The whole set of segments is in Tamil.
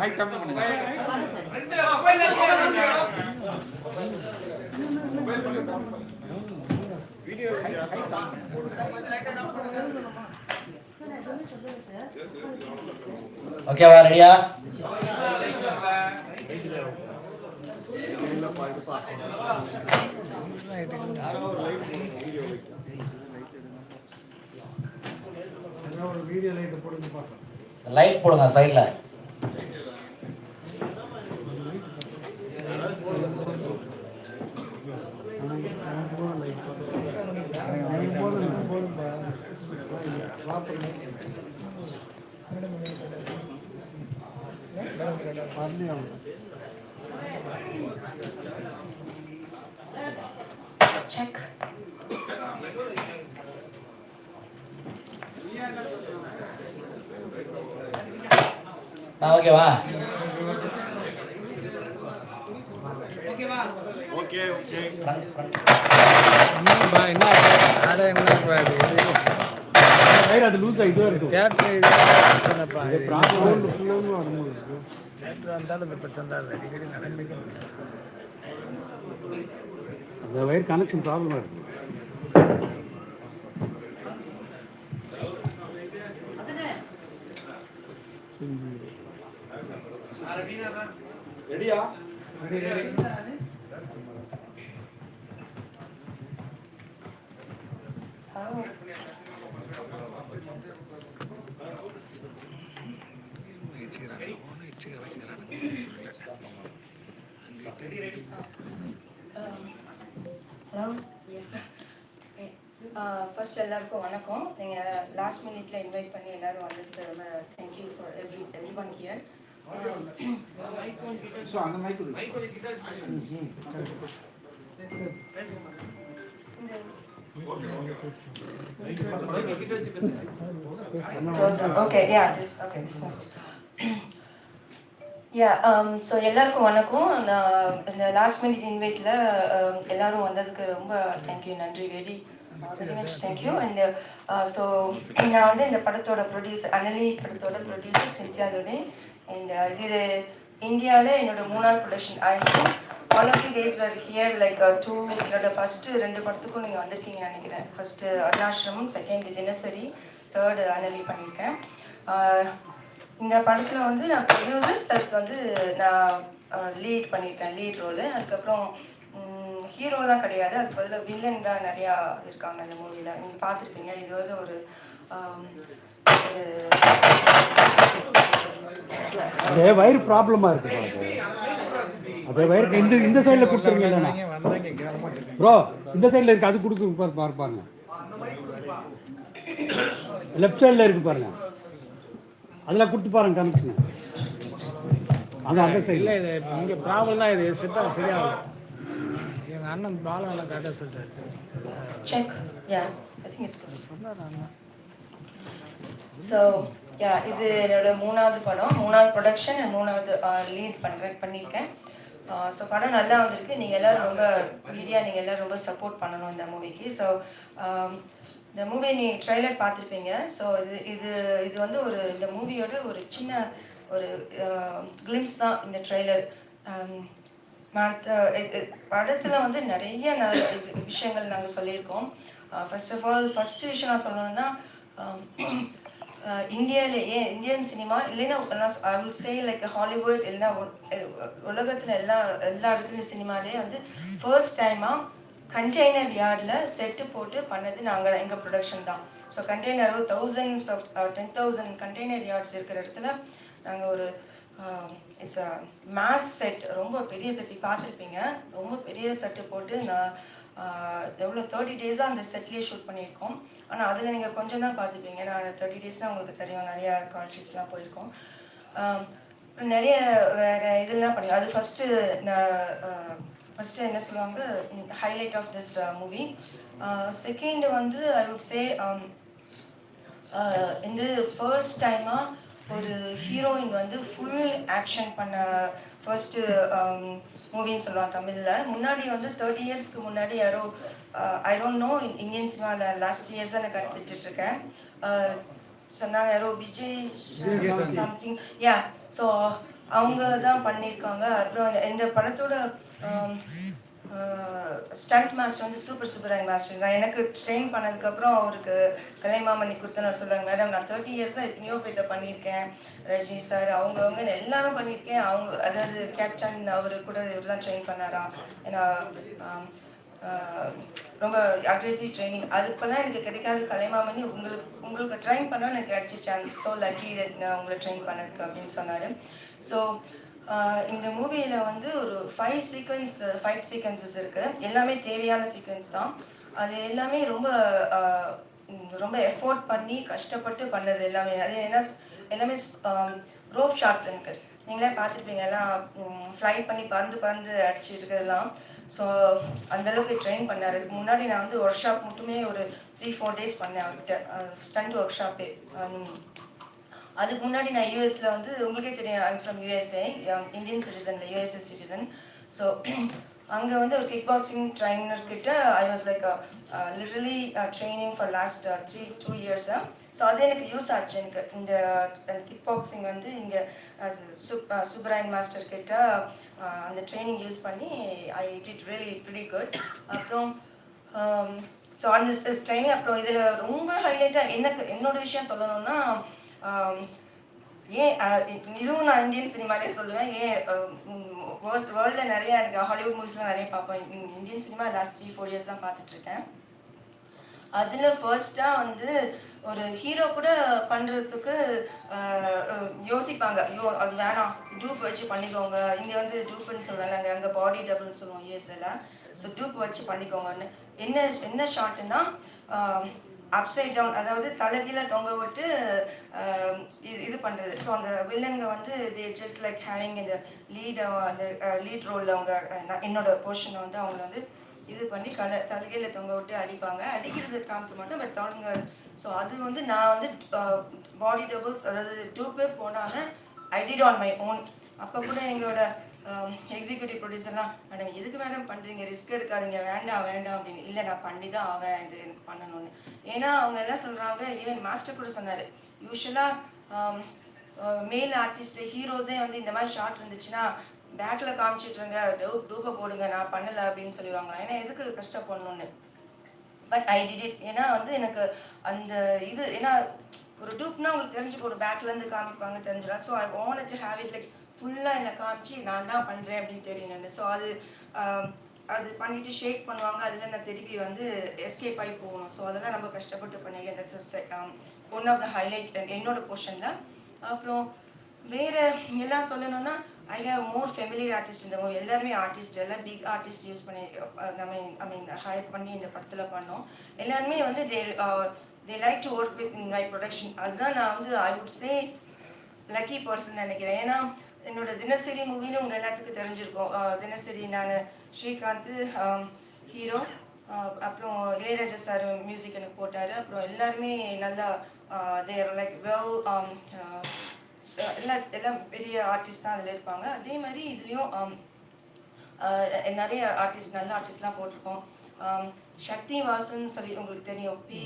ஹைட் கம்மி பண்ணுங்க வீடியோ ரெடியா லைட் போடுங்க சைடில் ஓகேவா லைட் போடுங்க சைடில் Check அது லூஸ் ஆகிட்டே இருக்கும் தேட்டர் இது என்னப்பா இது ப்ராப்ளம் ஃபுல்லாக வரும்போது தேட்டர் வந்தாலும் இந்த பிரச்சனை தான் இல்லை. அடிக்கடி நடக்குது. அந்த வயிறு கனெக்ஷன் ப்ராப்ளமாக இருக்கு. ரெடியா ஹலோ எஸ் ஃபர்ஸ்ட் எல்லாருக்கும் வணக்கம். நீங்கள் லாஸ்ட் மினிட்ல இன்வைட் பண்ணி எல்லாரும் வந்ததுக்கு ரொம்ப thank you for every everyone here so அந்த mike okay yeah this okay this must yeah so எல்லாருக்கும் வணக்கம். நான் இந்த லாஸ்ட் மினிட் இன்வைட்டில் எல்லாரும் வந்ததுக்கு ரொம்ப தேங்க்யூ நன்றி very very much thank you and so நான் வந்து இந்த படத்தோட ப்ரொடியூசர் அனலி படத்தோட producer Cynthia Lourde and uh, இது இந்தியாவில் என்னோட மூணாவது ப்ரொடக்ஷன் ஆயிடுச்சு all of you days were here like to என்னோட ஃபஸ்ட்டு ரெண்டு படத்துக்கும் நீங்கள் வந்திருக்கீங்கன்னு நினைக்கிறேன். First uh, Arunasiramam second Dhinasari third Anali பண்ணியிருக்கேன். Uh, இந்த படத்தில் வந்து நான் ப்ரொடியூசர் ப்ளஸ் வந்து நான் லீட் பண்ணியிருக்கேன் லீட் ரோலு அதுக்கப்புறம் ஹீரோலாம் கிடையாது. அதுக்கு பதிலாக வில்லன் தான் நிறையா இருக்காங்க இந்த மூவியில் நீங்கள் பார்த்துருப்பீங்க. இது வந்து ஒரு அதே வயிறு ப்ராப்ளமாக இருக்கு அது அதே வயிறு இந்த இந்த சைடில் கொடுத்துருங்க ப்ரோ இந்த சைடில் இருக்கு. அது கொடுக்கு பாரு பாரு பாருங்க லெஃப்ட் சைடில் இருக்கு பாருங்க. அதில் கொடுத்து பாருங்க கனெக்ஷன் அது அந்த இல்லை சைடில் இது இங்கே ப்ராப்ளம் தான் இது. செட்டாக சரியாகல எங்கள் அண்ணன் எல்லாம் கரெக்டாக சொல்லிட்டாரு check yeah I think it's சொன்னார் அண்ணன் ஸோ யா இது என்னோட மூணாவது படம். மூணாவது ப்ரொடக்ஷன் மூணாவது லீட் பண்ணுறேன் பண்ணியிருக்கேன் ஸோ படம் நல்லா வந்திருக்கு. நீங்கள் எல்லோரும் ரொம்ப மீடியா நீங்கள் எல்லோரும் ரொம்ப சப்போர்ட் பண்ணணும் இந்த மூவிக்கு ஸோ இந்த மூவி நீ ட்ரெய்லர் பார்த்துருப்பீங்க. ஸோ இது இது இது வந்து ஒரு இந்த மூவியோட ஒரு சின்ன ஒரு கிளிம்ஸ் தான் இந்த ட்ரெய்லர் படத்தில் வந்து நிறைய விஷயங்கள் நாங்கள் சொல்லியிருக்கோம். ஃபர்ஸ்ட் ஆஃப் ஆல் ஃபர்ஸ்ட் விஷயம் நான் சொல்லணும்னா இந்தியாவிலேயே இந்தியன் சினிமா இல்லைன்னா I would say like Hollywood இல்லைன்னா உலகத்தில் எல்லா எல்லா இடத்துலையும் சினிமாலே வந்து ஃபர்ஸ்ட் டைமாக கண்டெய்னர் யார்டில் செட்டு போட்டு பண்ணது நாங்கள் எங்கள் ப்ரொடக்ஷன் தான். So container thousands of ten thousand container yards இருக்கிற இடத்துல நாங்கள் ஒரு இட்ஸ் அ மேஸ் செட் ரொம்ப பெரிய செட் பார்த்துருப்பீங்க. ரொம்ப பெரிய செட்டு போட்டு நான் எவ்வளோ தேர்ட்டி டேஸாக அந்த செட்லேயே ஷூட் பண்ணியிருக்கோம். ஆனால் அதில் நீங்கள் கொஞ்சம் தான் பார்த்துப்பீங்க நான் தேர்ட்டி டேஸ்னால் உங்களுக்கு தெரியும். நிறையா கால்ஷீஸ்லாம் போயிருக்கோம். நிறைய வேறு இதெல்லாம் பண்ணி அது ஃபஸ்ட்டு நான் ஃபஸ்ட்டு என்ன சொல்லுவாங்க? Highlight of this movie second வந்து ஐ வுட் சே இந்த ஃபர்ஸ்ட் டைமாக ஒரு ஹீரோயின் வந்து ஃபுல் ஆக்ஷன் பண்ண ஃபர்ஸ்ட்டு மூவின்னு சொல்லுவாங்க தமிழில். முன்னாடி வந்து தேர்ட்டி இயர்ஸ்க்கு முன்னாடி யாரோ ஐ டோன்ட் நோ இந்தியன் சினிமாவில் லாஸ்ட் இயர்ஸ் தான் நான் கற்றுட்டு இருக்கேன். சொன்னாங்க யாரோ விஜய் சம்திங் யா ஸோ அவங்க தான் பண்ணியிருக்காங்க. அப்புறம் இந்த படத்தோட ஸ்டண்ட் மாஸ்டர் வந்து சூப்பர் சூப்பர் மாஸ்டர் தான் எனக்கு ட்ரெயின் பண்ணதுக்கப்புறம் அவருக்கு கலைமாமணி கொடுத்தனர் சொல்கிறாங்க மேடம் நான் தேர்ட்டி இயர்ஸாக எத்தனையோ பேர்த்த பண்ணியிருக்கேன். ரஜினி சார் அவங்கவுங்க எல்லாரும் பண்ணியிருக்கேன். அவங்க அதாவது கேப்டன் அவர் கூட இவர் தான் ட்ரெயின் பண்ணாராம் ஏன்னா ரொம்ப அக்ரெசிவ் ட்ரைனிங் அதுக்கெல்லாம் எனக்கு கிடைக்காத கலைமாமணி உங்களுக்கு உங்களுக்கு ட்ரைன் பண்ணால் எனக்கு கிடைச்சிச்சு சான்ஸ் ஸோ லக்கி நான் உங்களை ட்ரைன் பண்ணதுக்கு அப்படின்னு சொன்னார். ஸோ இந்த மூவியில் வந்து ஒரு ஃபைவ் சீக்வன்ஸ் ஃபைட் சீக்வன்சஸ் இருக்குது எல்லாமே தேவையான சீக்வன்ஸ் தான். அது எல்லாமே ரொம்ப ரொம்ப எஃபோர்ட் பண்ணி கஷ்டப்பட்டு பண்ணது எல்லாமே. அது என்ன எல்லாமே ரோப் ஷார்ட்ஸ் எனக்கு. நீங்களே பார்த்துருப்பீங்க எல்லாம் ஃப்ளை பண்ணி பறந்து பறந்து அடிச்சு இருக்கிறதெல்லாம். ஸோ அந்தளவுக்கு ட்ரெயின் பண்ணார். இதுக்கு முன்னாடி நான் வந்து ஒர்க் ஷாப் மட்டுமே ஒரு த்ரீ ஃபோர் டேஸ் பண்ணேன் அவர்கிட்ட. ஸ்டண்ட் ஒர்க் ஷாப்பே அதுக்கு முன்னாடி நான் யூஎஸ்ல வந்து உங்களுக்கே தெரியும் I'm from USA Indian citizen USA citizen so அங்கே வந்து ஒரு கிக் பாக்ஸிங் ட்ரைனர் கிட்ட I was like literally training for last three two இயர்ஸாக ஸோ அது எனக்கு யூஸ் ஆச்சு எனக்கு. இந்த கிக் பாக்ஸிங் வந்து இங்கே சுப்ராயன் மாஸ்டர் கிட்ட uh, அந்த ட்ரைனிங் யூஸ் பண்ணி I it really pretty good அப்புறம் um, ஸோ அந்த ட்ரைனிங் அப்புறம் இதில் ரொம்ப ஹைலைட்டாக எனக்கு என்னோட விஷயம் சொல்லணும்னா Um, ஏன் இதுவும் நான் இந்தியன் சினிமாலே சொல்லுவேன். ஏன் வேர்ல்டில் um, நிறைய எனக்கு ஹாலிவுட் மூவிஸ்லாம் நிறைய பார்ப்பேன். Indian cinema last three four years தான் பார்த்துட்ருக்கேன். அதில் ஃபர்ஸ்ட்டாக வந்து ஒரு ஹீரோ கூட பண்ணுறதுக்கு யோசிப்பாங்க. ஐயோ அது வேணாம். டூப் வச்சு பண்ணிக்கோங்க. இங்கே வந்து டூப்னு சொல்லுவாங்க. அங்கே அங்கே பாடி டபுள்னு சொல்லுவோம் யூஎஸ்எல் ஸோ டூப் வச்சு பண்ணிக்கோங்கன்னு. என்ன என்ன ஷார்ட்னா அப்சைட் டவுன் அதாவது தலைகீழ தொங்க விட்டு இது இது பண்ணுறது ஸோ அந்த வில்லனுங்க வந்து தே ஜஸ்ட் லைக் ஹேவிங் இந்த லீட் அந்த லீட் ரோலில் அவங்க என்னோட போர்ஷனை வந்து அவங்க வந்து இது பண்ணி கல தலைகையில தொங்க விட்டு அடிப்பாங்க. அடிக்கிறது காமிக்க மாட்டோம் பட் அவங்க ஸோ அது வந்து நான் வந்து பாடி டபுள்ஸ் அதாவது டூப்பே போடாமல் I did on my own அப்போ கூட எங்களோட Um, எக்ஸிக்யூட்டிவ் ப்ரொடியூசர்லாம் மேடம் எதுக்கு மேடம் பண்ணுறீங்க ரிஸ்க் எடுக்காதீங்க. வேண்டாம் வேண்டாம் அப்படின்னு. இல்லை நான் பண்ணி தான் ஆவேன் இது எனக்கு பண்ணணும்னு. ஏன்னா அவங்க எல்லாம் சொல்கிறாங்க ஈவன் மாஸ்டர் கூட சொன்னார். யூஸ்வலாக மேல் ஆர்டிஸ்ட் ஹீரோஸே வந்து இந்த மாதிரி ஷார்ட் இருந்துச்சுன்னா பேக்கில் காமிச்சிட்ருங்க டூப் டூப்பை போடுங்க. நான் பண்ணலை அப்படின்னு சொல்லிடுவாங்க ஏன்னா எதுக்கு கஷ்டப்படணும்னு? பட் ஐ டிட் இட் ஏன்னா வந்து எனக்கு அந்த இது ஏன்னா ஒரு டூப்னா உங்களுக்கு தெரிஞ்சு ஒரு பேக்லேருந்து காமிப்பாங்க தெரிஞ்சிடலாம் so I want to have it like ஃபுல்லாக என்னை காமிச்சு நான் தான் பண்ணுறேன் அப்படின்னு தெரியணும் ஸோ அது அது பண்ணிட்டு ஷேக் பண்ணுவாங்க. அதில் நான் திருப்பி வந்து எஸ்கேப் ஆகி போகணும். ஸோ அதெல்லாம் ரொம்ப கஷ்டப்பட்டு பண்ணியிருக்கேன் that's one of the highlight என்னோட போர்ஷனில் அப்புறம் வேறு எல்லாம் சொல்லணும்னா I have more familiar artist இந்த எல்லாருமே ஆர்டிஸ்ட் எல்லாம் பிக் ஆர்டிஸ்ட் யூஸ் பண்ணி நம்ம ஐ மீன் ஹையர் பண்ணி இந்த படத்தில் பண்ணோம். எல்லாருமே வந்து they they like to work with my production அதுதான் நான் வந்து I would say lucky person நினைக்கிறேன். ஏன்னா என்னோட தினசரி மூவின்னு உங்கள் எல்லாத்துக்கும் தெரிஞ்சிருக்கோம். தினசரி நான் ஸ்ரீகாந்த் ஹீரோ அப்புறம் இளையராஜா சார் மியூசிக் எனக்கு போட்டார். அப்புறம் எல்லாருமே நல்லா தேர் லைக் வெல் எல்லா எல்லாம் பெரிய ஆர்டிஸ்ட் தான் அதில் இருப்பாங்க. அதே மாதிரி இதுலேயும் நிறைய ஆர்டிஸ்ட் நல்ல ஆர்டிஸ்ட்லாம் போட்டிருக்கோம். சக்தி வாசன் சொல்லி உங்களுக்கு தெரியும். பி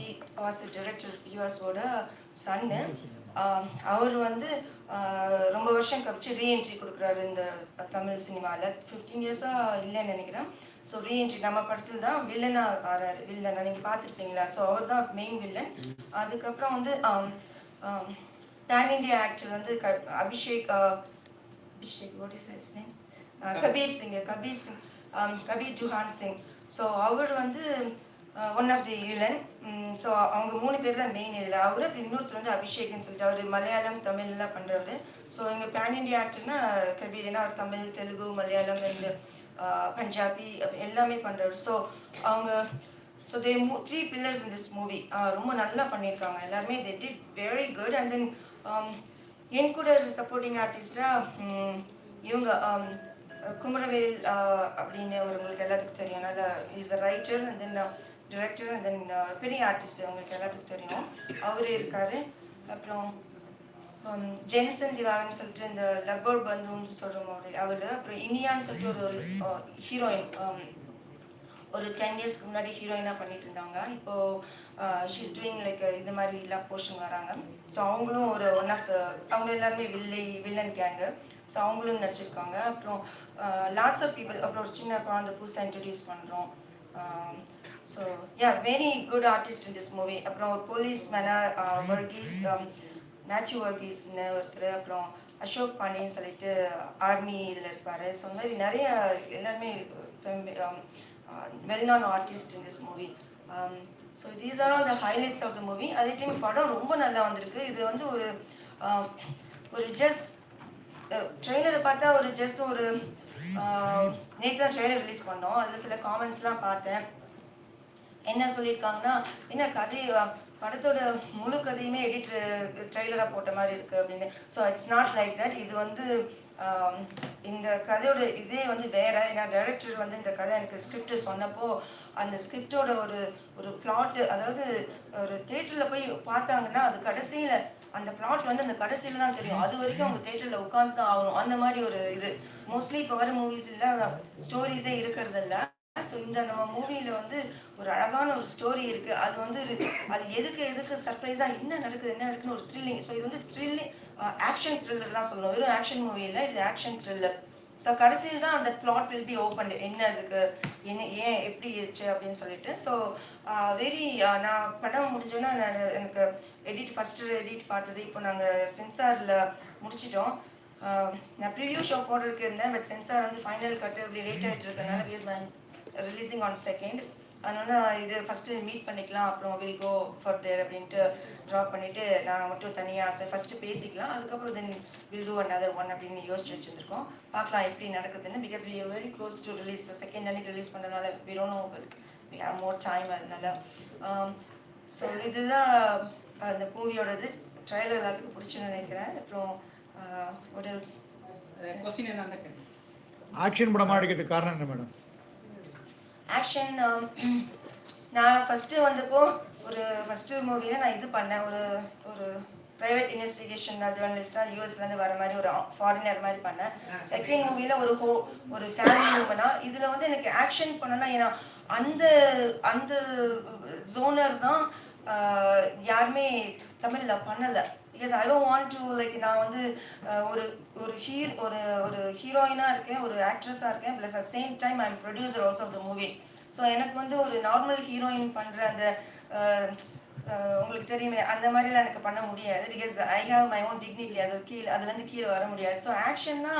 வாசு டிரெக்டர் பி சன்னு அவர் வந்து ரொம்ப வருஷம் கழிச்சு ரீஎன்ட்ரி கொடுக்குறாரு இந்த தமிழ் சினிமாவில் ஃபிஃப்டீன் இயர்ஸாக இல்லைன்னு நினைக்கிறேன். ஸோ ரீஎன்ட்ரி நம்ம படத்தில் தான் வில்லனாக ஆறாரு. வில்லனா நீங்கள் பார்த்துருப்பீங்களா? ஸோ அவர் தான் மெயின் வில்லன் அதுக்கப்புறம் வந்து பேன் இண்டியா ஆக்டர் வந்து க Abhishek Abhishek what is his name Kabir. Singh Kabir Singh Kabir Juhan Singh. So அவர் வந்து one of the villain so அவங்க மூணு பேர் தான் மெயின் இதில். அவர் அப்புறம் இன்னொருத்தர் வந்து அபிஷேக்னு சொல்லிட்டு அவர் மலையாளம் தமிழ் எல்லாம் பண்ணுறவர் ஸோ எங்கள் பேன் இண்டியா ஆக்டர்னா கபீர்னா ஏன்னா அவர் தமிழ் தெலுங்கு மலையாளம் இந்த uh, பஞ்சாபி அப்படி எல்லாமே பண்ணுறவர் ஸோ அவங்க ஸோ தே மூ three pillars in this movie ரொம்ப நல்லா பண்ணியிருக்காங்க. எல்லாருமே they did very good and then என் கூட சப்போர்ட்டிங் ஆர்டிஸ்டாக இவங்க um, குமரவேல் uh, அப்படின்னு ஒரு உங்களுக்கு எல்லாத்துக்கும் தெரியும். நல்லா is a writer and then director அந்த uh, பெரிய ஆர்டிஸ்ட் உங்களுக்கு எல்லாத்துக்கும் தெரியும். அவரே இருக்காரு. அப்புறம் um, ஜென்சன் திவாகன் சொல்லிட்டு இந்த லப்பர் பந்துன்னு சொல்கிற மாதிரி அவர். அப்புறம் இனியான்னு சொல்லிட்டு ஒரு ஹீரோயின் ஒரு uh, டென் இயர்ஸ்க்கு um, முன்னாடி ஹீரோயினாக பண்ணிட்டு இருந்தாங்க. இப்போ ஷீஸ் டூயிங் லைக் இது மாதிரி எல்லாம் போர்ஷன் வராங்க. ஸோ அவங்களும் ஒரு ஒன் ஆஃப் த அவங்க எல்லாருமே வில்லை வில்லன் கேங்கு ஸோ அவங்களும் நடிச்சிருக்காங்க. அப்புறம் லாட்ஸ் ஆஃப் பீப்புள் அப்புறம் ஒரு சின்ன குழந்தை புதுசாக இன்ட்ரடியூஸ் பண்ணுறோம் um, so yeah very good artist in this movie அப்புறம் ஒரு போலீஸ் மேனா வர்கீஸ் மேத்யூ வர்கீஸ்னு ஒருத்தர் அப்புறம் அசோக் பாண்டியன்னு சொல்லிட்டு ஆர்மி இதில் இருப்பார். ஸோ இந்த மாதிரி நிறைய எல்லாருமே வெல் நான் artist in this movie so these are all the highlights of the movie அதே டைம் படம் ரொம்ப நல்லா வந்திருக்கு. இது வந்து ஒரு um, ஒரு ஜஸ்ட் ட்ரெய்லரை பார்த்தா ஒரு ஜஸ்ட் ஒரு நேற்று தான் ட்ரெய்லர் ரிலீஸ் பண்ணோம். அதில் சில காமெண்ட்ஸ்லாம் பார்த்தேன். என்ன சொல்லியிருக்காங்கன்னா என்ன கதை படத்தோட முழு கதையுமே எடிட் ட்ரெய்லராக போட்ட மாதிரி இருக்குது அப்படின்னு. So it's not like that இது வந்து um, இந்த கதையோட இதே வந்து வேற. ஏன்னா டைரக்டர் வந்து இந்த கதை எனக்கு ஸ்கிரிப்ட் சொன்னப்போ அந்த ஸ்கிரிப்டோட ஒரு ஒரு பிளாட் அதாவது ஒரு தேட்டரில் போய் பார்த்தாங்கன்னா அது கடைசியில் அந்த பிளாட் வந்து அந்த கடைசியில் தான் தெரியும். அது வரைக்கும் அவங்க தேட்டரில் உட்காந்து தான் ஆகணும். அந்த மாதிரி ஒரு இது. மோஸ்ட்லி இப்போ வர மூவிஸ் இல்லை ஸ்டோரிஸே இருக்கிறது இல்லை. ஸோ இந்த நம்ம மூவியில் வந்து ஒரு அழகான ஒரு ஸ்டோரி இருக்குது அது வந்து அது எதுக்கு எதுக்கு சர்ப்ரைஸாக என்ன நடக்குது என்ன நடக்குன்னு ஒரு த்ரில்லிங் ஸோ இது வந்து த்ரில்லிங் ஆக்ஷன் த்ரில்லர் தான் சொல்லணும். வெறும் ஆக்ஷன் மூவி இல்லை இது ஆக்ஷன் த்ரில்லர் ஸோ கடைசியில் தான் அந்த பிளாட் வில் பி ஓப்பன் என்ன அதுக்கு என்ன ஏன் எப்படி இருச்சு அப்படின்னு சொல்லிட்டு. ஸோ வெரி uh, uh, நான் படம் முடிஞ்சோன்னா நான் எனக்கு எடிட் ஃபஸ்ட்டு எடிட் பார்த்தது. இப்போ நாங்கள் சென்சாரில் முடிச்சிட்டோம். Uh, நான் ப்ரிவியூ ஷோ போடுறதுக்கு இருந்தேன் பட் சென்சார் வந்து ஃபைனல் கட்டு இப்படி லேட் ஆகிட்டு இருக்கனால விஸ் ரிலீசிங் ஆன் செகண்ட் அதனால இது ஃபஸ்ட்டு மீட் பண்ணிக்கலாம் அப்புறம் வில் கோ ஃபார் தேர் அப்படின்ட்டு ட்ராப் பண்ணிவிட்டு நான் மட்டும் தனியாக ஃபஸ்ட்டு பேசிக்கலாம் அதுக்கப்புறம் then will do another one அப்படின்னு யோசிச்சு வச்சுருக்கோம் பார்க்கலாம் எப்படி நடக்குதுன்னு because we are very close to release second அன்னைக்கு ரிலீஸ் பண்ணுறதுனால we don't know we have more time அதனால. ஸோ இதுதான் அந்த மூவியோடது ட்ரைலர் எல்லாத்துக்கும் பிடிச்சுன்னு நினைக்கிறேன். அப்புறம் கேட்டேன். ஆக்ஷன் படமா எடுக்கிறதுக்கு காரணம் என்ன மேடம் ஆக்ஷன் நான் ஃபஸ்ட்டு வந்தப்போ ஒரு ஃபஸ்ட்டு மூவியில் நான் இது பண்ணேன். ஒரு ஒரு ப்ரைவேட் இன்வெஸ்டிகேஷன் ஜேர்னலிஸ்டாக யூஎஸ்லேருந்து வர மாதிரி ஒரு ஃபாரினர் மாதிரி பண்ணேன். செகண்ட் மூவியில் ஒரு ஹோ ஒரு ஃபேமிலி மூமெண்டா இதில் வந்து எனக்கு ஆக்ஷன் பண்ணனா ஏன்னா அந்த அந்த ஜோனர் தான் யாருமே தமிழில் பண்ணலை. Because I don't want to like நான் வந்து uh, ஒரு ஒரு ஹீர் ஒரு ஒரு ஹீரோயினாக இருக்கேன் ஒரு ஆக்ட்ரஸாக இருக்கேன் plus at same time I am producer also of the movie so எனக்கு வந்து ஒரு நார்மல் ஹீரோயின் பண்ணுற அந்த uh, uh, உங்களுக்கு தெரியுமே அந்த மாதிரிலாம் எனக்கு பண்ண முடியாது. Because I have my own dignity அது கீழே அதுலேருந்து கீழே வர முடியாது. So ஆக்ஷன்னா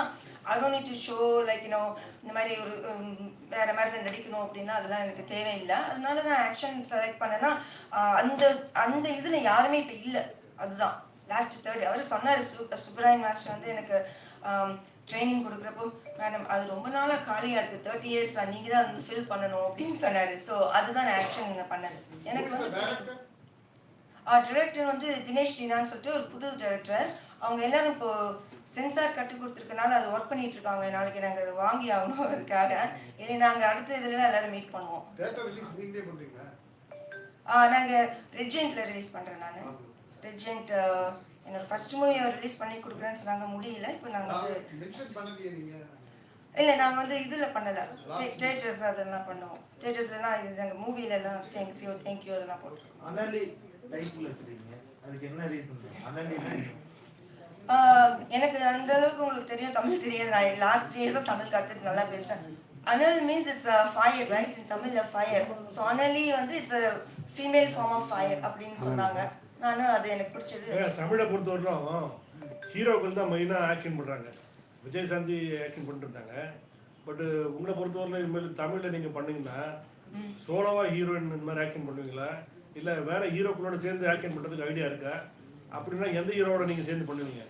I don't need to show like you know இந்த மாதிரி ஒரு um, வேற மாதிரி நடிக்கணும் அப்படின்னா அதெல்லாம் எனக்கு தேவையில்லை. அதனால தான் ஆக்ஷன் செலக்ட் பண்ணேன்னா அந்த அந்த இதில் யாருமே இப்போ இல்லை. அதுதான். லாஸ்ட் தேர்ட் அவர் சொன்னார் சு சுப்ராயன் மாஸ்டர் வந்து எனக்கு ட்ரைனிங் கொடுக்குறப்போ மேடம் அது ரொம்ப நாளாக காலியாக இருக்குது தேர்ட்டி இயர்ஸ் நீங்கள் தான் வந்து ஃபில் பண்ணணும் அப்படின்னு சொன்னார். ஸோ அதுதான் நான் ஆக்ஷன் பண்ணது. எனக்கு வந்து டிரெக்டர் வந்து தினேஷ் ஜீனான்னு சொல்லிட்டு ஒரு புது டிரெக்டர் அவங்க எல்லாரும் இப்போ சென்சார் கட்டு கொடுத்துருக்கனால அது ஒர்க் பண்ணிட்டு இருக்காங்க. நாளைக்கு நாங்கள் அதை வாங்கி ஆகணும் அதுக்காக. இல்லை நாங்கள் அடுத்த இதுல எல்லாரும் மீட் பண்ணுவோம். நாங்கள் ரெட்ஜென்ட்ல ரிலீஸ் பண்ணுறேன் நான். ரெட்ஜென்ட் என்னோட ஃபர்ஸ்ட் மூவி ரிலீஸ் பண்ணி கொடுக்குறேன்னு சொன்னாங்க. முடியல. இப்போ நாங்கள் இல்லை நாங்கள் வந்து இதில் பண்ணலை. தேட்டர்ஸ் அதெல்லாம் பண்ணுவோம். தேட்டர்ஸ்லாம் இது நாங்கள் மூவிலலாம் தேங்க்ஸ் யூ தேங்க்யூ அதெல்லாம் போட்டுருக்கோம். அனலி டைட்டில் வச்சிருக்கீங்க. அதுக்கு என்ன ரீசன் அனலி எனக்கு அந்த அளவுக்கு உங்களுக்கு தெரியும் தமிழ் தெரியாது. நான் லாஸ்ட் த்ரீ இயர்ஸாக தமிழ் கற்றுட்டு நல்லா பேசுகிறேன் அனல் means it's a fire right in தமிழில் ஃபயர் ஸோ அனலி வந்து it's a female form of fire அப்படின்னு சொன்னாங்க. நானும் அது எனக்கு பிடிச்சது. தமிழை பொறுத்தவரையிலும் ஹீரோக்கள் தான் மெயினாக ஆக்ஷன் பண்ணுறாங்க விஜயசாந்தி ஆக்ஷன் பண்ணிட்டு இருந்தாங்க. பட்டு உங்களை பொறுத்தவரையிலும் இதுமாதிரி தமிழில் நீங்கள் பண்ணீங்கன்னா சோலோவாக ஹீரோயின் இந்த மாதிரி ஆக்ஷன் பண்ணுவீங்களா? இல்லை வேற ஹீரோக்களோட சேர்ந்து ஆக்ஷன் பண்ணுறதுக்கு ஐடியா இருக்கா? அப்படின்னா எந்த ஹீரோவோட நீங்கள் சேர்ந்து பண்ணுவீங்க?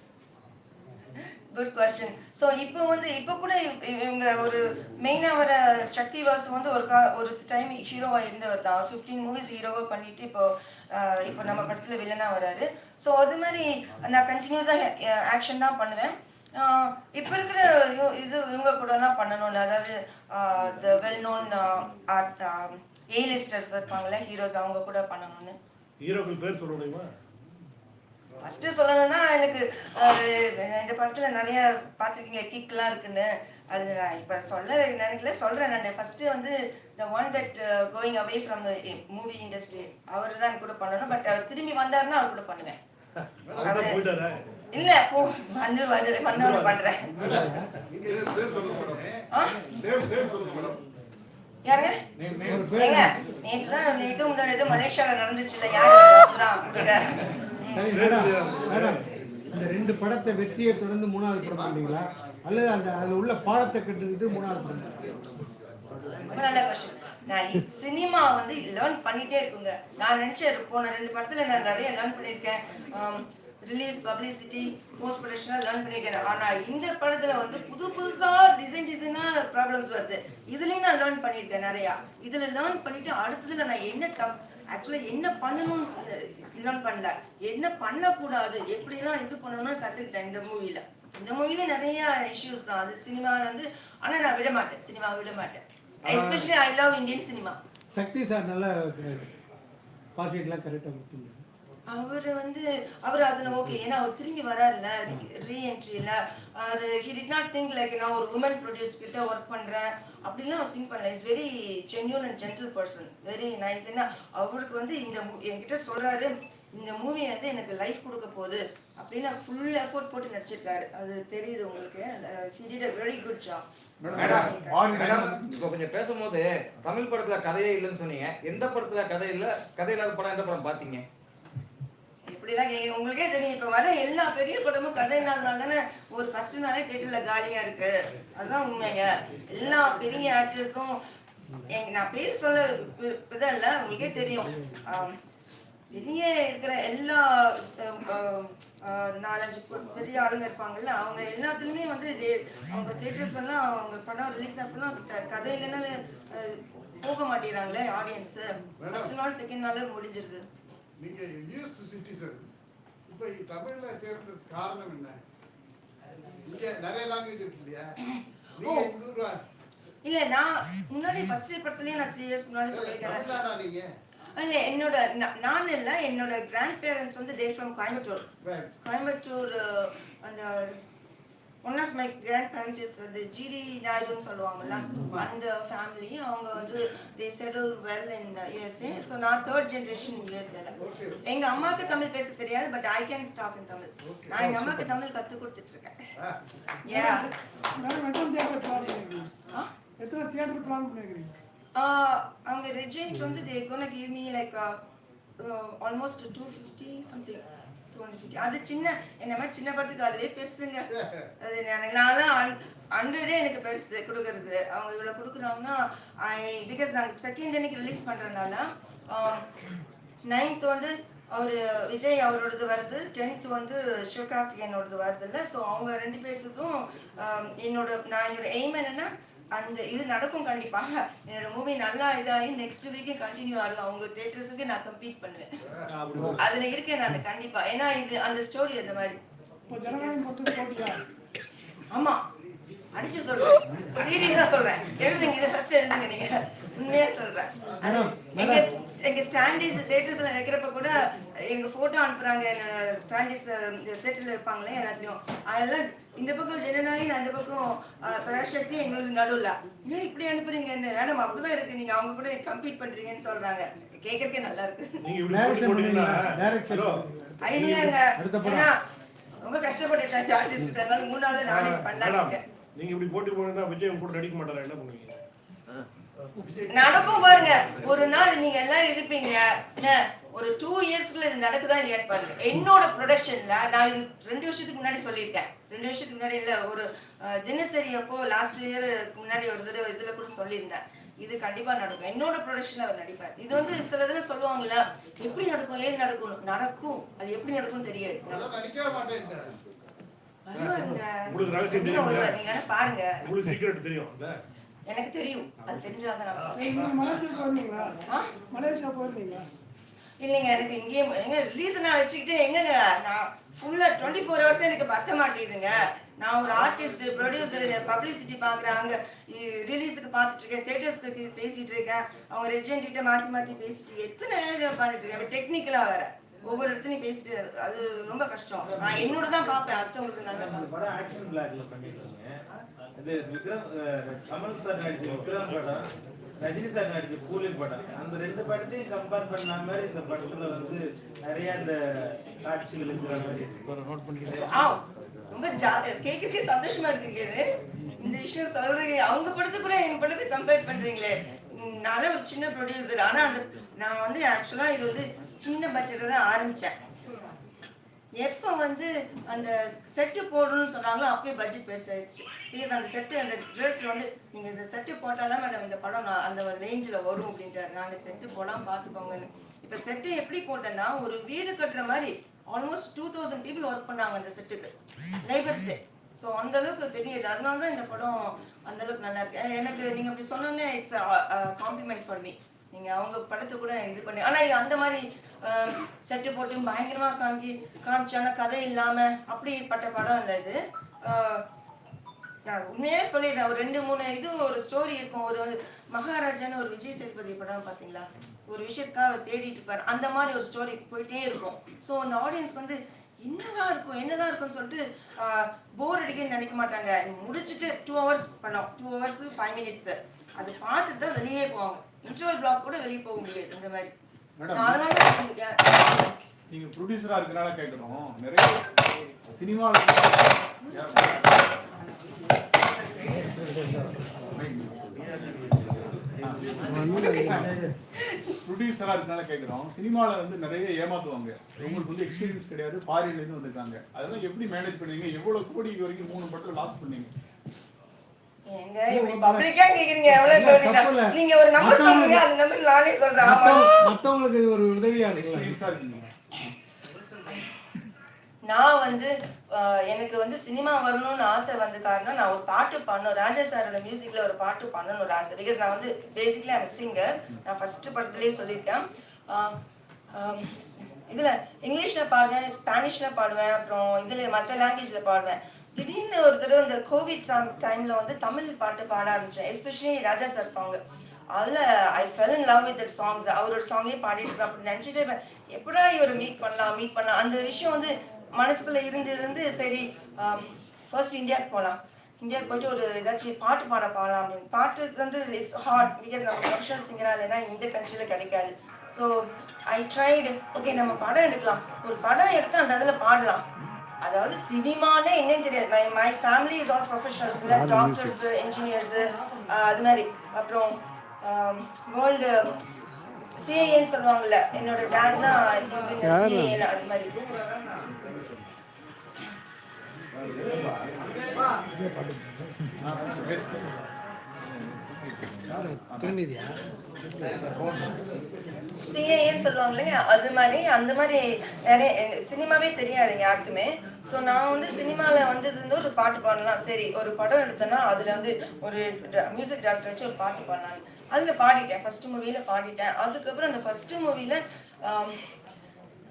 குட் கொஸ்டின் ஸோ இப்போ வந்து இப்போ கூட இவங்க ஒரு மெயினாக வர சக்தி வாசு வந்து ஒரு கா ஒரு டைம் ஹீரோவாக இருந்தவர் தான். ஃபிஃப்டீன் மூவிஸ் ஹீரோவாக பண்ணிட்டு இப்போ இப்போ நம்ம படத்தில் வில்லனாக வராரு. ஸோ அது மாதிரி நான் கண்டினியூஸாக ஆக்ஷன் தான் பண்ணுவேன். இப்போ இருக்கிற இது இவங்க கூடலாம் பண்ணணும்ல. அதாவது the well known art A listers இருப்பாங்கல்ல ஹீரோஸ் அவங்க கூட பண்ணணும்னு. ஹீரோக்கள் பேர் சொல்ல முடியுமா? ஃபர்ஸ்ட் சொல்லணும்னா எனக்கு இந்த படத்துல நிறைய பார்த்துருக்கீங்க கிக்லாம் இருக்குன்னு. அது நான் இப்போ சொல்ல நினைக்கல சொல்றேன் நான். ஃபர்ஸ்ட் வந்து the one that going away from movie industry அவர் தான் கூட பண்ணணும் பட் அவர் திரும்பி வந்தாருன்னா அவர் கூட பண்ணுவேன். இல்ல போ வந்து வந்து வந்தவன பண்றேன் யாருங்க? நேற்று தான் நேற்று முந்தான இது மலேசியாவில் நடந்துச்சுல்ல யாரு தான் மேடம் இந்த ரெண்டு படத்தை வெற்றியை தொடர்ந்து மூணாவது படம் பண்ணீங்களா அல்லது அந்த அதில் உள்ள பாடத்தை கட்டுக்கிட்டு மூணாவது படம் ரொம்ப நல்ல கொஸ்டின் நான் சினிமா வந்து லேர்ன் பண்ணிட்டே இருக்குங்க. நான் நினைச்சேன் போன ரெண்டு படத்துல நான் நிறைய லேர்ன் பண்ணியிருக்கேன். ரிலீஸ் பப்ளிசிட்டி போஸ்ட் ப்ரொடக்ஷனாக லேர்ன் பண்ணியிருக்கேன். ஆனா இந்த படத்துல வந்து புது புதுசா டிசைன் டிசைனா ப்ராப்ளம்ஸ் வருது. இதுலயும் நான் லேர்ன் பண்ணியிருக்கேன் நிறையா. இதுல லேர்ன் பண்ணிட்டு அடுத்ததுல நான் என்ன தம் ஆக்சுவலாக என்ன பண்ணணும்னு லேர்ன் பண்ணல. என்ன பண்ணக்கூடாது? எப்படிலாம் இது பண்ணணும்னு கத்துக்கிட்டேன் இந்த மூவில இந்த மூவில நிறைய இஷ்யூஸ் தான். அது சினிமாவில் வந்து ஆனா நான் விட மாட்டேன். சினிமாவை விட மாட்டேன். Especially I love Indian cinema Sakthi sir நல்லா கால்ஷீட்லாம் கரெக்டாக அவர் வந்து அவர் அதுல ஓகே ஏன்னா அவர் திரும்பி வராருல்ல ரீஎன்ட்ரியில் அவர் he did not think like நான் ஒரு உமன் ப்ரொடியூஸ் கிட்ட ஒர்க் பண்றேன். அப்படிலாம் அவர் திங்க் பண்ணல. Is very genuine and gentle person very nice ஏன்னா அவருக்கு வந்து இந்த என்கிட்ட சொல்றாரு இந்த மூவி வந்து எனக்கு லைஃப் கொடுக்க போகுது. அப்படின்னு ஃபுல் எஃபோர்ட் போட்டு நடிச்சிருக்காரு. அது தெரியுது உங்களுக்கு. He did a very good job madam madam இப்போ கொஞ்சம் பேசும்போது தமிழ் படத்துல கதையே இல்லைன்னு சொன்னீங்க. எந்த படத்துல கதை இல்ல? கதை இல்லாத படம் எந்த படம் பாத்தீங்க இப்படிலாம் கேட்க உங்களுக்கே தெரியும். இப்ப வர எல்லா பெரிய படமும் கதை இல்லாதனால தானே ஒரு ஃபர்ஸ்ட் நாளே தேட்டர்ல காலியா இருக்கு. அதுதான் உண்மைங்க. எல்லா பெரிய ஆக்டர்ஸும் நான் பேர் சொல்ல இதான் இல்ல உங்களுக்கே தெரியும். பெரிய இருக்கிற எல்லா நாலஞ்சு பெரிய ஆளுங்க இருப்பாங்கல்ல அவங்க எல்லாத்துலயுமே வந்து அவங்க தேட்டர்ஸ் எல்லாம் அவங்க படம் ரிலீஸ் அப்பெல்லாம் கதை இல்லைன்னா அஹ், போக மாட்டேங்கிறாங்களே ஆடியன்ஸ் ஃபர்ஸ்ட் நாள் செகண்ட் நாள் முடிஞ்சிருது. நீங்க யூஎஸ் சிட்டிசன் இப்போ தமிழ்ல தேர்ந்ததுக்கு காரணம் என்ன? இங்க நிறைய லாங்குவேஜ் இருக்கு இல்லையா? இல்ல நான் முன்னாடி ஃபர்ஸ்ட் படத்துலயே நான் த்ரீ இயர்ஸ் முன்னாடி சொல்லியிருக்கேன். தமிழ்நாடா நீங்க? இல்ல என்னோட நான் இல்ல என்னோட கிராண்ட் பேரண்ட்ஸ் வந்து டே ஃப்ரம் கோயம்புத்தூர். கோயம்புத்தூர் அந்த one of my grand parent is அந்த ஜிடி நாயுடுன்னு சொல்லுவாங்கல்ல அந்த ஃபேமிலி அவங்க வந்து they settle well in USA so நான் தேர்ட் ஜென்ரேஷன் யூஎஸ்ஏல. எங்க அம்மாக்கு தமிழ் பேச தெரியாது but I can talk in Tamil நான் எங்க அம்மாக்கு தமிழ் கத்து கொடுத்துட்டு இருக்கேன் எத்தனை தியேட்டர் பிளான் பண்ணிருக்கீங்க? அவங்க ரெஜென்ட் வந்து they gonna give me like almost two fifty something two hundred fifty அது சின்ன என்ன மாதிரி சின்ன படத்துக்கு அதுவே பெருசுங்க. அது எனக்கு நான்லாம் ஹண்ட்ரடே எனக்கு பெருசு கொடுக்கறது. அவங்க இவ்வளோ கொடுக்குறாங்கன்னா பிகாஸ் நாங்கள் செகண்ட் அன்னைக்கு ரிலீஸ் பண்ணுறதுனால நைன்த் வந்து அவர் விஜய் அவரோடது வருது. டென்த் வந்து சிவகார்த்திகேயனோடது வருது இல்லை ஸோ அவங்க ரெண்டு பேர்த்துக்கும் என்னோட நான் என்னோட எய்ம் என்னன்னா அந்த இது நடக்கும் கண்டிப்பாக. என்னோட மூவி நல்லா இதாகி நெக்ஸ்ட் வீக்கே கண்டினியூ ஆகும். அவங்க தேட்டர்ஸுக்கு நான் கம்ப்ளீட் பண்ணுவேன். அதுல இருக்கேன் நான் கண்டிப்பா. ஏன்னா இது அந்த ஸ்டோரி அந்த மாதிரி. ஆமா. அடிச்சு சொல்றேன். சீரியஸா சொல்றேன். எழுதுங்க இதை ஃபர்ஸ்ட் எழுதுங்க நீங்க. உண்மையா சொல்றேன். எங்க ஸ்டாண்டிஸ் தேட்டர்ஸ்ல வைக்கிறப்ப கூட எங்க போட்டோ அனுப்புறாங்க ஸ்டாண்டிஸ் தேட்டர்ல வைப்பாங்களே எல்லாத்தையும் அதெல்லாம் இந்த பக்கம் ஜனநாயகி அந்த பக்கம் பராசக்தி எங்களுக்கு நடுவுல. ஏன் இப்படி அனுப்புறீங்க என்ன? மேடம் அப்படிதான் இருக்கு. நீங்க அவங்க கூட கம்ப்ளீட் பண்றீங்கன்னு சொல்றாங்க. கேட்கறதுக்கே நல்லா இருக்கு. ஏன்னா ரொம்ப கஷ்டப்பட்டுட்டேன் ஆர்டிஸ்ட் அதனால மூணாவது நானே பண்ணலாம்னு மேடம் இருக்கேன். நீங்க இப்படி போட்டி போனீங்கன்னா விஜய் கூட நடிக்க மாட்டாரா? என்ன பண்ணுவீங்க? நடக்கும் பாருங்க. ஒரு நாள் நீங்க எல்லாம் இருப்பீங்க. ஒரு டூ இயர்ஸ்க்குள்ள இது நடக்குதா இல்லையான்னு பாருங்க. என்னோட ப்ரொடக்ஷன்ல நான் இது ரெண்டு வருஷத்துக்கு முன்னாடி சொல்லியிருக்கேன். ரெண்டு வருஷத்துக்கு முன்னாடி இல்ல ஒரு தினசரி அப்போ லாஸ்ட் இயர் முன்னாடி ஒரு தடவை இதுல கூட சொல்லியிருந்தேன். இது கண்டிப்பா நடக்கும். என்னோட ப்ரொடக்ஷன்ல அவர் நடிப்பார். இது வந்து சில இதுல சொல்லுவாங்கல்ல எப்படி நடக்கும் ஏது நடக்கும்? நடக்கும். அது எப்படி நடக்கும் தெரியாது. பாருங்க. உங்களுக்கு சீக்கிரட் தெரியும் எனக்கு தெரியும். அது தெரிஞ்சாதான் நான் சொல்றேன். மலேசியா ஆ? மலேசியா போயிருந்தீங்களா? இல்லைங்க எனக்கு இங்கேயே எங்க நான் வச்சுக்கிட்டு எங்கங்க நான் ஃபுல்லா டுவெண்ட்டி ஃபோர் ஹவர்ஸ் எனக்கு பத்த மாட்டேங்குதுங்க. நான் ஒரு ஆர்டிஸ்ட் ப்ரொடியூசர் பப்ளிசிட்டி பார்க்குறேன் அங்கே ரிலீஸுக்கு பார்த்துட்டு இருக்கேன் தேட்டர்ஸ்க்கு பேசிட்டு இருக்கேன் அவங்க ரெஜென்ட் கிட்ட மாற்றி மாற்றி பேசிட்டு எத்தனை பார்த்துட்டு இருக்கேன் டெக்னிக்கலாக வேற. ஒவ்வொரு இடத்துலையும் பேசிட்டு அது ரொம்ப கஷ்டம். நான் என்னோட தான் பார்ப்பேன். அடுத்தவங்களுக்கு பார்ப்பேன் படம் ஆக்ஷன் பிளாக்ல பண்ணிருக்காங்க. இது விக்ரம் கமல் சார் நடிச்ச விக்ரம் படம் ரஜினி சார் நடிச்ச கூலி படம். அந்த ரெண்டு படத்தையும் கம்பேர் பண்ண மாதிரி இந்த படத்துல வந்து நிறைய இந்த காட்சிகள் இருக்கிற மாதிரி ஆ ரொம்ப கேட்கறதுக்கே சந்தோஷமா இருக்குங்க இது இந்த விஷயம் சொல்றீங்க அவங்க படத்தை கூட என் படத்தை கம்பேர் பண்றீங்களே. நானே ஒரு சின்ன ப்ரொடியூசர் ஆனா அந்த நான் வந்து ஆக்சுவலா இது வந்து சின்ன பட்ஜெட்டில் தான் ஆரம்பித்தேன் எப்போ வந்து அந்த செட்டு போடணும்னு சொன்னாங்களோ அப்பயே பட்ஜெட் பெருசாகிடுச்சு ப்ளீஸ் அந்த செட்டு அந்த டிரெக்டர் வந்து நீங்கள் இந்த செட்டு போட்டால் தான் மேடம் இந்த படம் நான் அந்த ரேஞ்சில் வரும் அப்படின்ட்டாரு. நான் செட்டு போடாமல் பார்த்துக்கோங்கன்னு இப்போ செட்டு எப்படி போட்டேன்னா ஒரு வீடு கட்டுற மாதிரி almost two thousand people work பண்ணாங்க அந்த செட்டுக்கு லேபர்ஸு ஸோ அந்த அளவுக்கு பெரிய இது. அதனால தான் இந்த படம் அந்த அளவுக்கு நல்லா இருக்கு. எனக்கு நீங்கள் அப்படி சொன்னோன்னே இட்ஸ் காம்ப்ளிமெண்ட் ஃபார் மீ நீங்க அவங்க படத்தை கூட இது பண்ணி ஆனா இது அந்த மாதிரி செட்டு போட்டு பயங்கரமா காமிக்கி காமிச்சான கதை இல்லாம அப்படிப்பட்ட படம் இல்லை இது. நான் உண்மையாவே சொல்லிடுறேன். ஒரு ரெண்டு மூணு இது ஒரு ஸ்டோரி இருக்கும். ஒரு மகாராஜான்னு ஒரு விஜய் சேதுபதி படம் பாத்தீங்களா? ஒரு விஷயத்துக்காக அவர் தேடிட்டு இருப்பாரு. அந்த மாதிரி ஒரு ஸ்டோரி போயிட்டே இருக்கும். ஸோ அந்த ஆடியன்ஸ் வந்து என்னதான் இருக்கும் என்னதான் இருக்கும்னு சொல்லிட்டு போர் அடிக்கன்னு நினைக்க மாட்டாங்க. முடிச்சுட்டு டூ ஹவர்ஸ் பண்ணோம். டூ ஹவர்ஸ் ஃபைவ் மினிட்ஸ் அது பார்த்துட்டு தான் வெளியே போவாங்க. இன்டர்வல் பிளாக் கூட வெளியே போக முடியாது இந்த மாதிரி. அதனால தான் நீங்க ப்ரொடியூசரா இருக்கனால கேட்குறோம் நிறைய சினிமாவில் ப்ரொடியூசரா இருக்கனால கேட்குறோம் சினிமாவில் வந்து நிறைய ஏமாத்துவாங்க. உங்களுக்கு வந்து எக்ஸ்பீரியன்ஸ் கிடையாது. ஃபாரின்ல இருந்து வந்திருக்காங்க. அதெல்லாம் எப்படி மேனேஜ் பண்ணீங்க எவ்வளவு கோடி வரைக்கும் மூணு படத்துல லாஸ் பண்ணீங்க? இப்படி பப்ளிக்கா கேக்குறீங்க. எவ்வளவு. நீங்க? ஒரு நம்பர் சொல்றீங்க அந்த நம்பர் நானே சொல்றேன். ஆமா. மத்தவங்க- மத்தவங்களுக்கு இது ஒரு உதவியா இருக்குல்ல எக்ஸ்பீரியன்ஸா இருக்கீங்க. நான் வந்து எனக்கு வந்து சினிமா வரணும்னு ஆசை வந்து காரணம் நான் ஒரு பாட்டு பண்ணணும். ராஜா சாரோட மியூசிக்ல ஒரு பாட்டு பண்ணணும் ஒரு ஆசை. பிகாஸ் நான் வந்து பேசிக்கலி ஐம் சிங்கர் நான் ஃபர்ஸ்ட் படத்துலயே சொல்லியிருக்கேன். இதுல இங்கிலீஷ்ல பாடுவேன் ஸ்பானிஷ்ல பாடுவேன் அப்புறம் இதுல மற்ற லாங்குவேஜ்ல பாடுவேன். திடீர்னு ஒரு தடவை இந்த கோவிட் டைம்ல வந்து தமிழ் பாட்டு பாட ஆரம்பிச்சேன். எஸ்பெஷலி ராஜா சார் சாங் அதுல I fell in love with that songs அவரோட சாங்கே பாடிட்டு இருப்பேன். அப்படி நினைச்சிட்டே இருப்பேன். எப்படா இவர் மீட் பண்ணலாம் மீட் பண்ணலாம்? அந்த விஷயம் வந்து மனசுக்குள்ள இருந்து இருந்து சரி ஃபர்ஸ்ட் இந்தியாவுக்கு போகலாம் இந்தியாவுக்கு போயிட்டு ஒரு ஏதாச்சும் பாட்டு பாட பாடலாம் அப்படின்னு. பாட்டு வந்து இட்ஸ் ஹார்ட் பிகாஸ் நம்ம ப்ரொஃபஷனல் சிங்கராக இல்லைன்னா இந்த கண்ட்ரியில் கிடைக்காது. ஸோ ஐ ட்ரைடு ஓகே நம்ம படம் எடுக்கலாம். ஒரு படம் எடுத்து அந்த இதில் பாடலாம். அதாவது சினிமானே என்னன்னு தெரியாது. My my family is all professionals doctors engineers அது மாதிரி. அப்புறம் வேர்ல்டு சிஏன்னு சொல்லுவாங்கல்ல. என்னோட டேட்னா சிஏல அது மாதிரி. திரும்பிதியா சிஏன்னு சொல்லுவாங்க இல்லையா அது மாதிரி அந்த மாதிரி நிறைய சினிமாவே தெரியாதுங்க யாருக்குமே. ஸோ நான் வந்து சினிமாவில் வந்து இருந்து ஒரு பாட்டு பாடலாம். சரி ஒரு படம் எடுத்தேன்னா அதில் வந்து ஒரு மியூசிக் டேரக்டர் வச்சு ஒரு பாட்டு பாடலாம். அதில் பாடிட்டேன். ஃபர்ஸ்ட் மூவியில் பாடிட்டேன். அதுக்கப்புறம் அந்த ஃபர்ஸ்ட் மூவியில்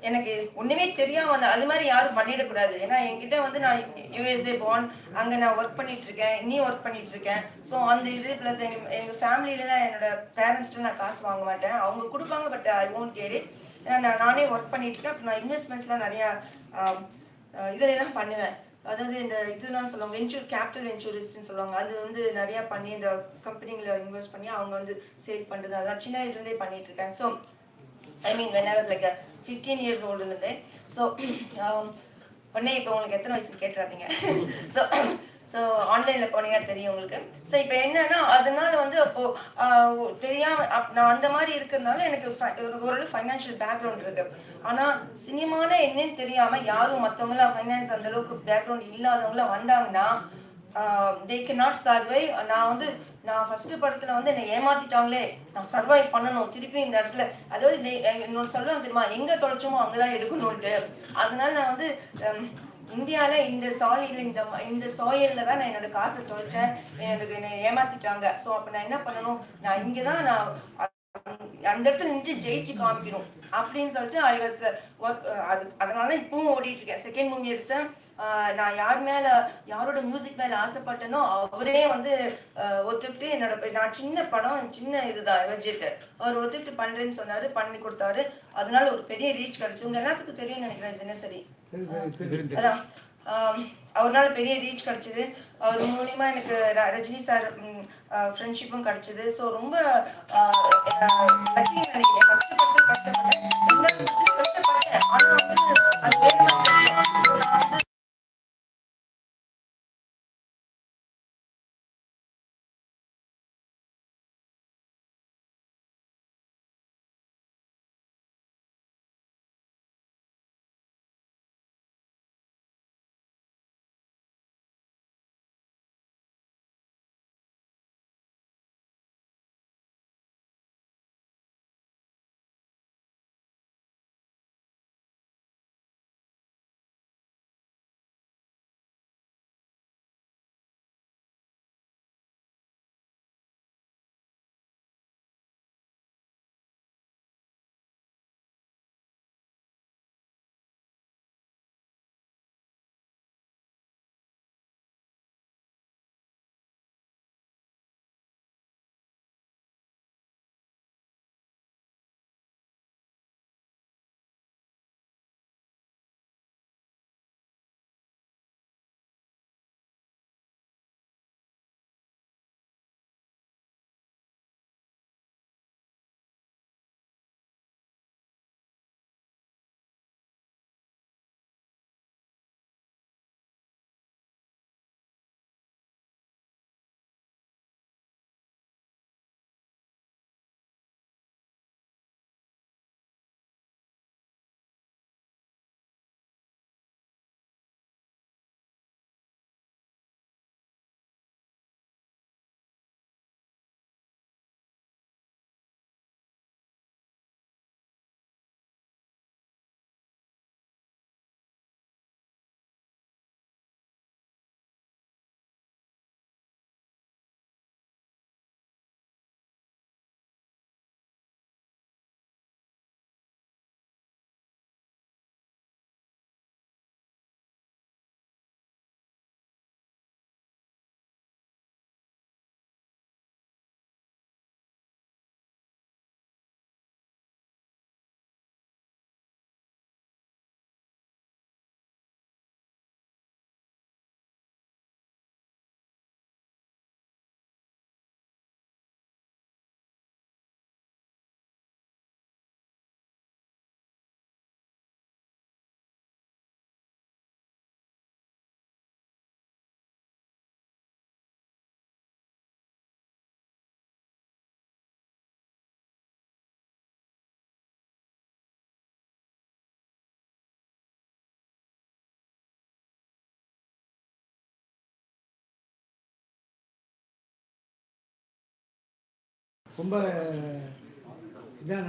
எனக்கு ஒண்ணுமே தெரியாம அது மாதிரி யாரும் பண்ணிடக்கூடாது. ஏன்னா என்கிட்ட வந்து நான் யூஎஸ்ஏ போன் அங்க நான் ஒர்க் பண்ணிட்டு இருக்கேன் நீ ஒர்க் பண்ணிட்டு இருக்கேன் ஸோ அந்த இது ப்ளஸ் எங்க எங்க ஃபேமிலியில என்னோட பேரண்ட்ஸ்ட்டு நான் காசு வாங்க மாட்டேன். அவங்க கொடுப்பாங்க பட் ஐ ஓன்ட் கேரி ஏன்னா நான் நானே ஒர்க் பண்ணிட்டு இருக்கேன் அப்புறம் நான் இன்வெஸ்ட்மெண்ட்ஸ்லாம் நிறையா இதுலாம் பண்ணுவேன். அதாவது இந்த இதுலாம் சொல்லுவாங்க வெஞ்சூர் கேபிட்டல் வெஞ்சூரிஸ்ட்னு சொல்லுவாங்க. அது வந்து நிறையா பண்ணி இந்த கம்பெனிங்களை இன்வெஸ்ட் பண்ணி அவங்க வந்து சேல் பண்ணுறது அதெல்லாம் சின்ன வயசுலேருந்தே பண்ணிட்டு இருக்கேன் so I mean when I was like fifteen years ஓல்டுலேருந்து so உடனே இப்போ உங்களுக்கு எத்தனை வயசு கேட்டுறாதீங்க. ஸோ ஸோ ஆன்லைனில் போனீங்கன்னா தெரியும் உங்களுக்கு. ஸோ இப்போ என்னன்னா அதனால வந்து அப்போ தெரியாம அப்- நான் அந்த மாதிரி இருக்கிறதுனால எனக்கு ஓரளவு ஃபைனான்ஷியல் பேக்ரவுண்ட் இருக்கு. ஆனால் சினிமானா என்னன்னு தெரியாம யாரும் மற்றவங்களாம் ஃபைனான்ஸ் அந்த அளவுக்கு பேக்ரவுண்ட் இல்லாதவங்களாம் வந்தாங்கன்னா தே கே நாட் சர்வை நான் வந்து நான் ஃபர்ஸ்ட் படத்துல வந்து என்னை ஏமாத்திட்டாங்களே. நான் சர்வைவ் பண்ணணும். திருப்பி இந்த இடத்துல. அதாவது இன்னொரு சொல்லுவாங்க தெரியுமா? எங்க தொலைச்சோமோ அங்கதான் எடுக்கணும்ட்டு அதனால நான் வந்து இந்தியாவில் இந்தியால இந்த சாலையில இந்த இந்த சாயல்ல தான் நான் என்னோட காசை தொலைச்சேன். எனக்கு என்னை ஏமாத்திட்டாங்க. ஸோ அப்ப நான் என்ன பண்ணணும்? நான் இங்கதான் நான் அந்த இடத்துல நின்று ஜெயிச்சு காமிக்கணும். அப்படின்னு சொல்லிட்டு ஐ வாஸ் ஒர்க் அது அதனால இப்பவும் ஓடிட்டு இருக்கேன். செகண்ட் மூவி எடுத்தேன். நான் யார் மேல யாரோட மியூசிக் மேல ஆசைப்பட்டனோ அவரே வந்து ஒத்துக்கிட்டு என்னோட நான் சின்ன படம் சின்ன இதுதான் பட்ஜெட் அவர் ஒத்துக்கிட்டு பண்றேன்னு சொன்னாரு பண்ணி கொடுத்தாரு. அதனால ஒரு பெரிய ரீச் கிடைச்சு உங்க எல்லாத்துக்கும் தெரியும்னு நினைக்கிறேன் தினசரி. அதான். அவர்னால பெரிய ரீச் கிடைச்சது. அவர் மூலியமா எனக்கு ரஜினி சார் ஃப்ரெண்ட்ஷிப்பும் கிடைச்சது. ஸோ ரொம்ப நினைக்கிறேன். கஷ்டப்பட்டு கஷ்டப்பட்டேன் கஷ்டப்பட்டேன். ஆனா வந்து அது ரொம்ப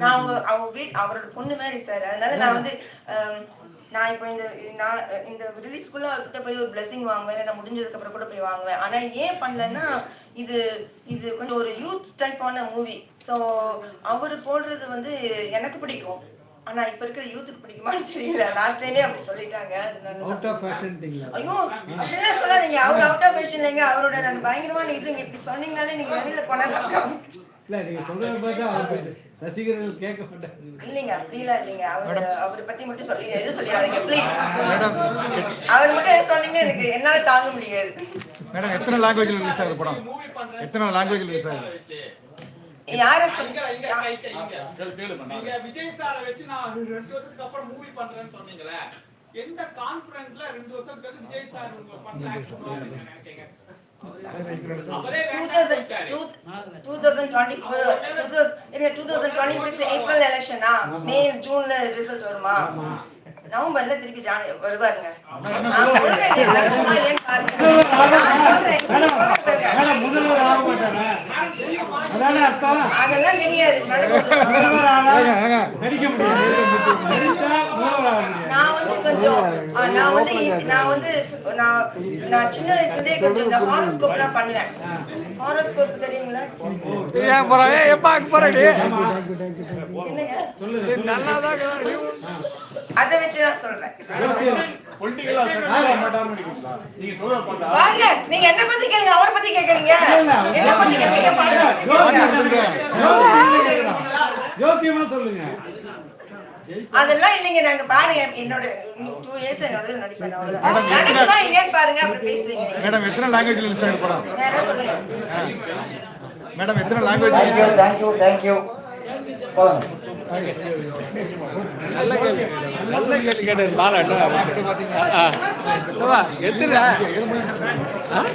நான் அவங்க அவங்க வீட் அவரோட பொண்ணு மாதிரி சார் அதனால நான் வந்து நான் இப்போ இந்த நான் இந்த ரிலீஸ்க்குள்ள அவர்கிட்ட போய் ஒரு பிளெஸிங் வாங்குவேன். நான் முடிஞ்சதுக்கு அப்புறம் கூட போய் வாங்குவேன். ஆனா ஏன் பண்ணலன்னா இது இது கொஞ்சம் ஒரு யூத் டைப்பான மூவி ஸோ அவர் போடுறது வந்து எனக்கு பிடிக்கும். ஆனா இப்ப இருக்கிற யூத்துக்கு பிடிக்குமான்னு தெரியல. லாஸ்ட் டைமே அப்படி சொல்லிட்டாங்க. அதனால அவுட் ஆஃப் ஃபேஷன் ஐயோ அப்படிலாம் சொல்லாதீங்க. அவர் அவுட் ஆஃப் ஃபேஷன் இல்லைங்க. அவரோட நான் பயங்கரமான இது. இப்படி சொன்னீங்கனாலே நீங்க வெளியில போனா இல்ல நீங்க சொல்றத பார்த்தா அவருக்கு ரசிகர்கள் கேட்க மாட்டாங்க இல்லைங்க அப்படிலாம் இல்லைங்க அவர் அவரை பத்தி மட்டும் சொல்லி எதுவும் சொல்லிடாதீங்க ப்ளீஸ் அவர் மட்டும் சொன்னீங்கன்னா எனக்கு என்னால தாங்க முடியாது. மேடம் எத்தனை லாங்குவேஜ்ல ரிலீஸ் ஆகுது படம்? எத்தனை லாங்குவேஜ்ல ரிலீஸ் ஆகுது? யார கேளு பண்ணா நீங்க விஜய் சாரை வச்சு நான் ரெண்டு வருஷத்துக்கு அப்புறம் மூவி பண்றேன்னு சொன்னீங்களே எந்த கான்ஃபிடன்ட்ல ரெண்டு வருஷத்துக்கு கழிச்சு விஜய் சார் உங்களை பண்ண ஏப்ரல் எலெக்ஷனா மே ஜூன்ல ரிசல்ட் வருமா? நவம்பர்ல திருப்பி ஜானி வருவாருங்க. பாருங்க. அதானே அர்த்தம்? அதெல்லாம் தெரியாது. நடிக்க முடியாது. நான் வந்து கொஞ்சம் நான் வந்து நான் வந்து நான் நான் சின்ன வயசுல இருந்தே கொஞ்சம் இந்த ஹாரோஸ்கோப்லாம் பண்ணுவேன். ஹாரோஸ்கோப் தெரியுங்களா? ஏன் எப்பா அங்க போறடி நல்லா தான் அதை வச்சு நான் சொல்றேன். வாங்க நீங்க என்ன பத்தி கேளுங்க? அவரை பத்தி கேக்குறீங்க என்ன பத்தி கேக்குறீங்க ஜோசியமா சொல்லுங்க. அதெல்லாம் இல்லைங்க நாங்க பாருங்க என்னோட டூ இயர்ஸ் என்னோட நடிப்பேன் அவ்வளவுதான். நடக்குதா இல்லையான்னு பாருங்க பேசுறீங்க. மேடம் எத்தனை லாங்குவேஜ்ல ரிலீஸ் படம் மேடம் எத்தனை லாங்குவேஜ் நல்ல கேள்வி நல்ல கேள்வி கேட்டது. பாலா எத்தனை?